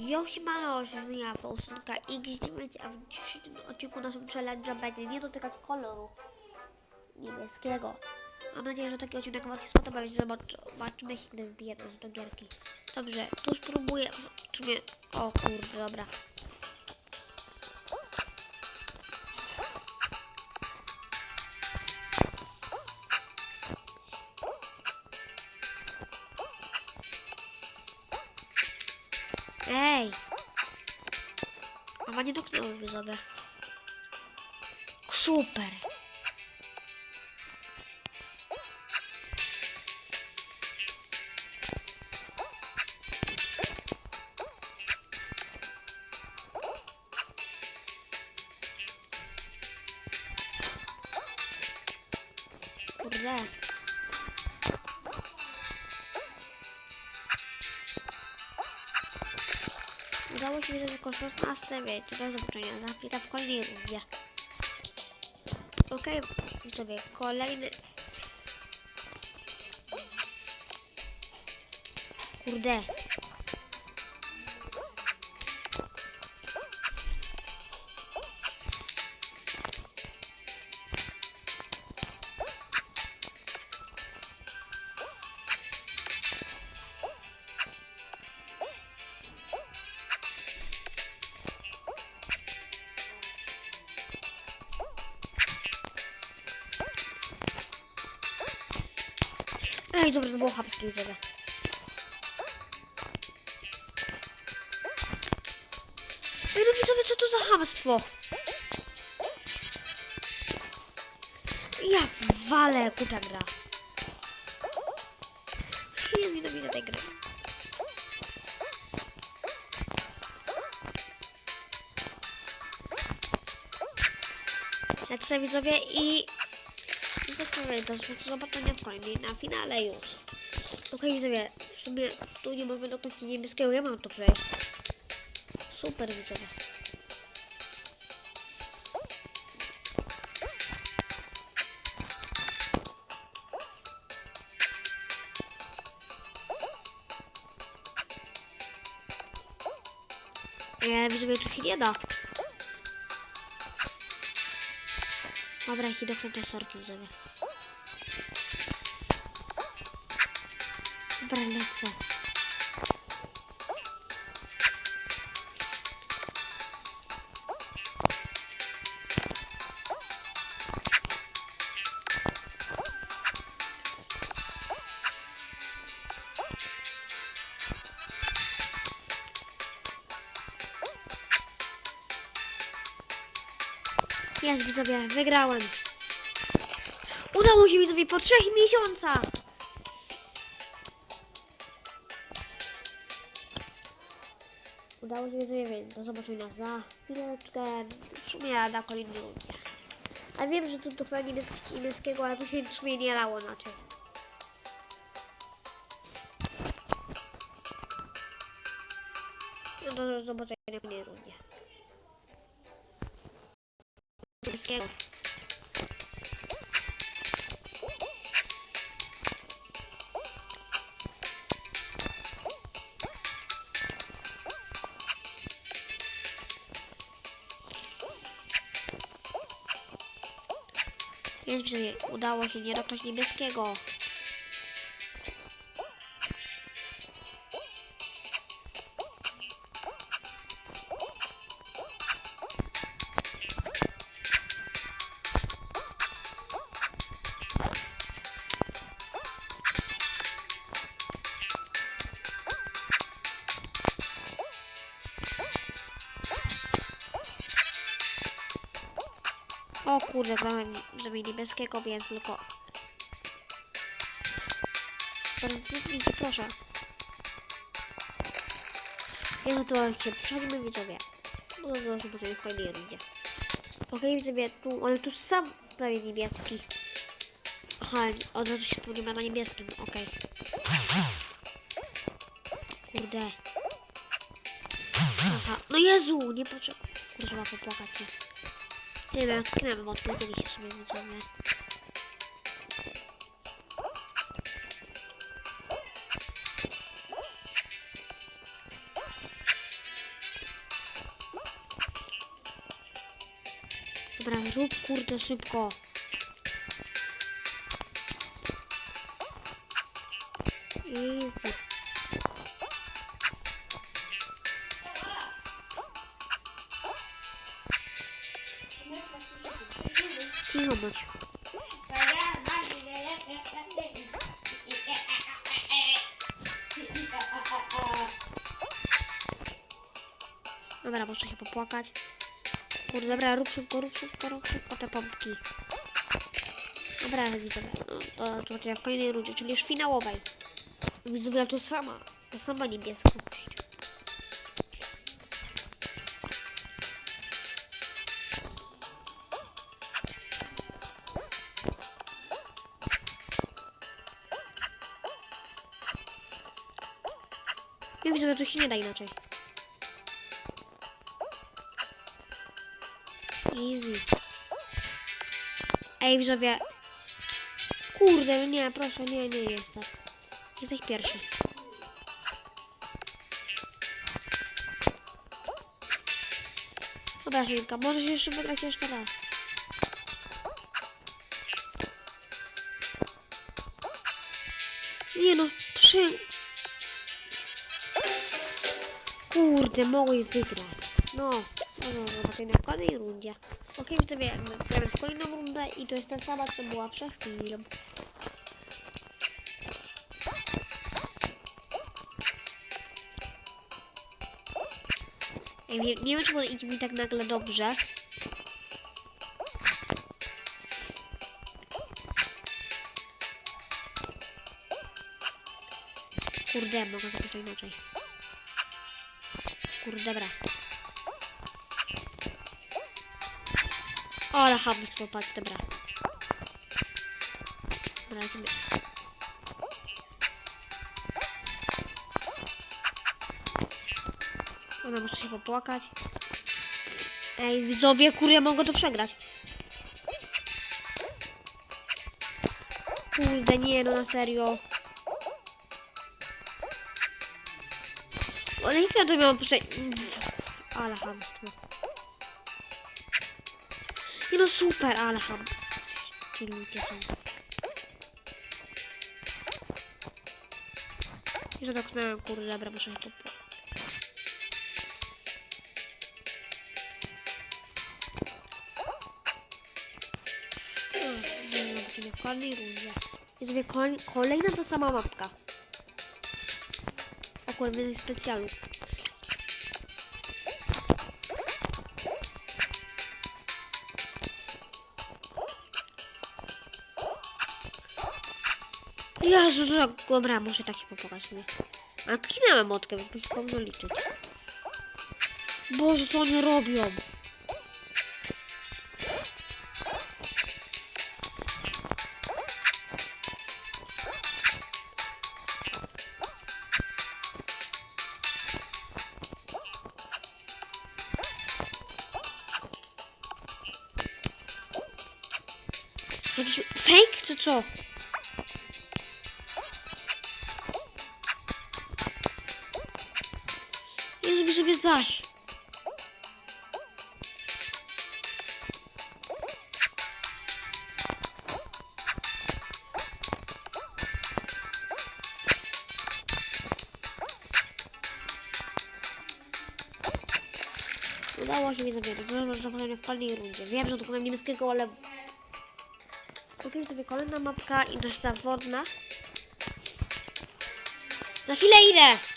Jo, siemano, ja Fausunka X9, a w dzisiejszym odcinku naszym challenge będzie nie dotykać koloru niebieskiego. Mam nadzieję, że taki odcinek Wam się spodoba, więc zobacz, zobaczymy, kiedy wbiję nas do gierki. Dobrze, tu spróbuję, w sumie, o kurde, dobra. Mama nie dotknęła widzowie. Super! Udało się wygrać jako 16, wiecie, do zobaczenia. Zapiera w kolejnej rundzie. Okej, okay, sobie kolejny. Kurde. Ej, dobra, to było chamskie widzowie. Ej, no widzowie, co to za chamstwo? Ja walę, kuta gra. Nie nienawidzę tej gry. Lecę widzowie i... Powiem, do zobaczenia w kolejnej na finale już. Okej widzowie, w sumie tu nie możemy dotknąć niebieskiego, ja mam to przejść. Super widzowie. Ja widzowie, tu się nie da. Dobra, idę do sorki widzowie. Dobra, lecę. Wygrałem. Udało się widzowie po trzech miesiącach. Udało się więc do zobaczenia za chwileczkę. W sumie na kolejny rundzie. A wiem, że tu niebies niebieskiego, ale tu się w sumie nie dało inaczej. No do zobaczenia na kolejnej rundzie. Niebieskiego. Więc widzowie, udało się nie dotknąć niebieskiego. Kurde, grałem żeby niebieskiego, więc tylko... Bardzo proszę. Ja to się przechodzimy widzowie. No to zobaczymy w kolejnej rundzie. Okej widzowie, tu, ale tu sam prawie niebieski. Aha, od razu się tu nie ma na niebieskim, okej. Kurde. Aha, no Jezu, nie potrzeba. Kurde, ma popłakać się. Nie wiem, krem mocno kiedyś sobie wezmę. Dobra, rób kurde szybko. I Dobra, muszę się popłakać. Kurde, dobra, rób szybko, rób szybko, rób szybko te pompki. Dobra, widzowie, to, to, to w kolejnej rundzie, czyli już finałowej. Widzowie, to sama, to sama niebieskość. Nie widzę, że to się nie da inaczej. Easy. Ej, widzowie. Kurde, nie, proszę, nie, nie jest tak. Jesteś pierwszy. Dobra, Żynka, możesz jeszcze wygrać jeszcze raz. Nie no, przy... Kurde, mogłeś wygrać. No, no, no, zobaczymy w kolejnej rundzie. Okej, widzowie, gramy w kolejną rundę i to jest ta sama, co była przed chwilą. Nie, nie wiem, czy idzie mi tak nagle dobrze. Kurde, mogę zrobić to inaczej. Kurde, dobra. O, ale hamstwo, patrz, dobra. Dobra, lecimy. Ona muszę się popłakać. Ej, widzowie, kurde, mogę to przegrać. Kurde, nie, no na serio. Ale jak ja to miałam prze... Ale hamstwo. No super, ale ham. Ci ludzie są. I że tak na kurde, dobra, muszę się nie w kolejnej rundzie. Jest kolej, kolejna ta sama mapka. Akurat w specjalu. Jezu, dobra, muszę tak się popłakać. Nie? A kinęłem motkę, muszę powinno liczyć. Boże, co oni robią? Jakiś fake czy co? Zaś. Udało się mi zabierać. To zachowanie w kolejnej rundzie. Wiem, że dokonałem niebieskiego, ale... Kupię sobie kolejna mapka i dość wodna. Na chwilę idę!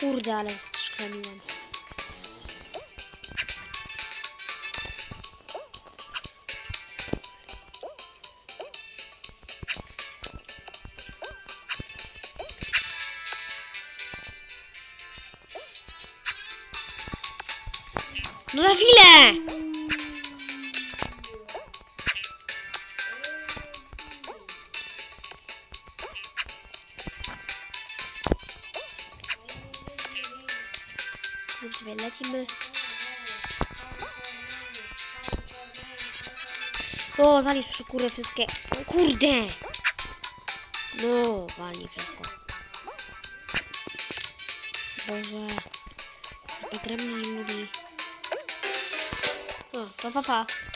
Kurde, ale szklaniłem. No na chwilę! O, walisz przy wszystkie. O, kurde! No, wali wszystko. Boże. Ta gra mnie nie lubi. No, to papa. Pa.